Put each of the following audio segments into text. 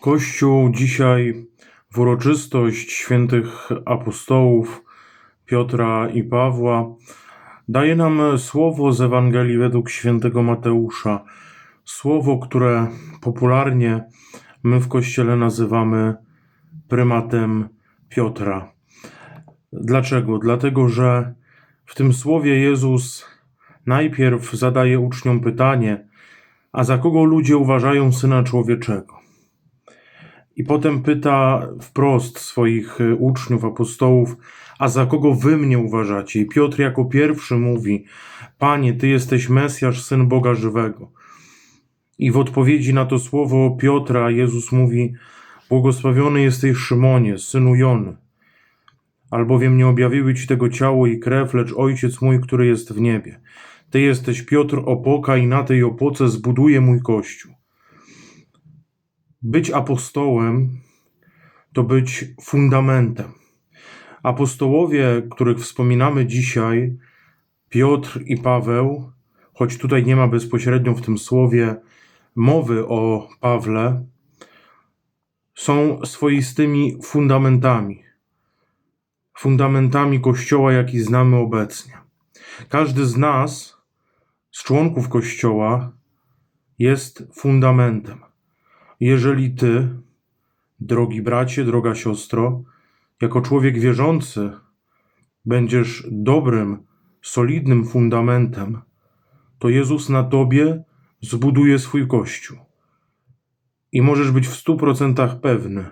Kościół dzisiaj w uroczystość świętych apostołów Piotra i Pawła daje nam słowo z Ewangelii według świętego Mateusza. Słowo, które popularnie my w Kościele nazywamy prymatem Piotra. Dlaczego? Dlatego, że w tym słowie Jezus najpierw zadaje uczniom pytanie, a za kogo ludzie uważają syna człowieczego? I potem pyta wprost swoich y, uczniów, apostołów, a za kogo wy mnie uważacie? I Piotr jako pierwszy mówi, Panie, Ty jesteś Mesjasz, Syn Boga żywego. I w odpowiedzi na to słowo Piotra Jezus mówi, błogosławiony jesteś Szymonie, synu Jony, albowiem nie objawiły Ci tego ciało i krew, lecz Ojciec mój, który jest w niebie. Ty jesteś Piotr opoka i na tej opoce zbuduję mój Kościół. Być apostołem to być fundamentem. Apostołowie, których wspominamy dzisiaj, Piotr i Paweł, choć tutaj nie ma bezpośrednio w tym słowie mowy o Pawle, są swoistymi fundamentami. Fundamentami Kościoła, jaki znamy obecnie. Każdy z nas, z członków Kościoła, jest fundamentem. Jeżeli ty, drogi bracie, droga siostro, jako człowiek wierzący, będziesz dobrym, solidnym fundamentem, to Jezus na tobie zbuduje swój kościół. I możesz być w stu procentach pewny,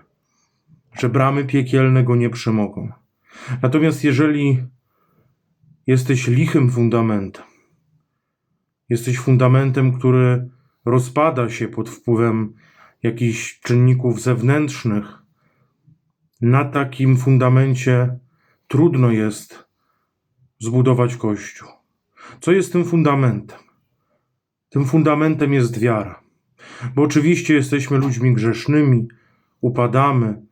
że bramy piekielne go nie przemogą. Natomiast jeżeli jesteś lichym fundamentem, jesteś fundamentem, który rozpada się pod wpływem jakichś czynników zewnętrznych, na takim fundamencie trudno jest zbudować Kościół. Co jest tym fundamentem? Tym fundamentem jest wiara. Bo oczywiście jesteśmy ludźmi grzesznymi, upadamy,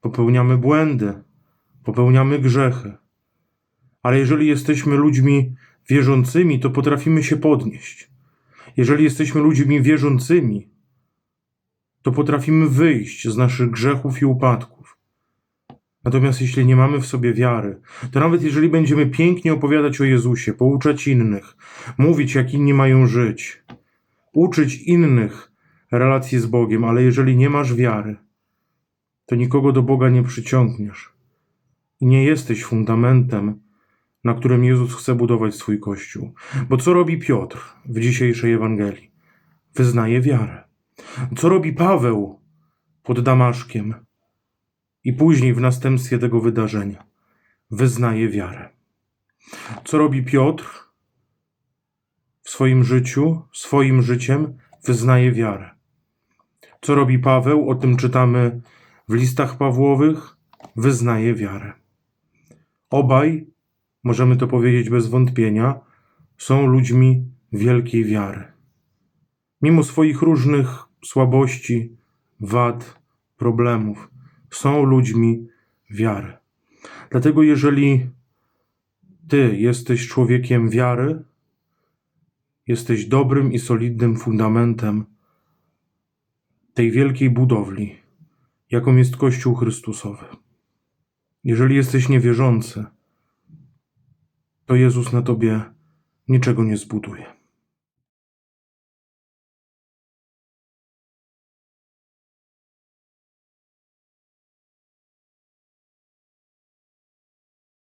popełniamy błędy, popełniamy grzechy. Ale jeżeli jesteśmy ludźmi wierzącymi, to potrafimy się podnieść. Jeżeli jesteśmy ludźmi wierzącymi, to potrafimy wyjść z naszych grzechów i upadków. Natomiast jeśli nie mamy w sobie wiary, to nawet jeżeli będziemy pięknie opowiadać o Jezusie, pouczać innych, mówić, jak inni mają żyć, uczyć innych relacji z Bogiem, ale jeżeli nie masz wiary, to nikogo do Boga nie przyciągniesz. I nie jesteś fundamentem, na którym Jezus chce budować swój kościół. Bo co robi Piotr w dzisiejszej Ewangelii? Wyznaje wiarę. Co robi Paweł pod Damaszkiem i później w następstwie tego wydarzenia? Wyznaje wiarę. Co robi Piotr w swoim życiu, swoim życiem? Wyznaje wiarę. Co robi Paweł? O tym czytamy w listach Pawłowych. Wyznaje wiarę. Obaj, możemy to powiedzieć bez wątpienia, są ludźmi wielkiej wiary. Mimo swoich różnych słabości, wad, problemów, są ludźmi wiary. Dlatego, jeżeli ty jesteś człowiekiem wiary, jesteś dobrym i solidnym fundamentem tej wielkiej budowli, jaką jest Kościół Chrystusowy. Jeżeli jesteś niewierzący, to Jezus na tobie niczego nie zbuduje.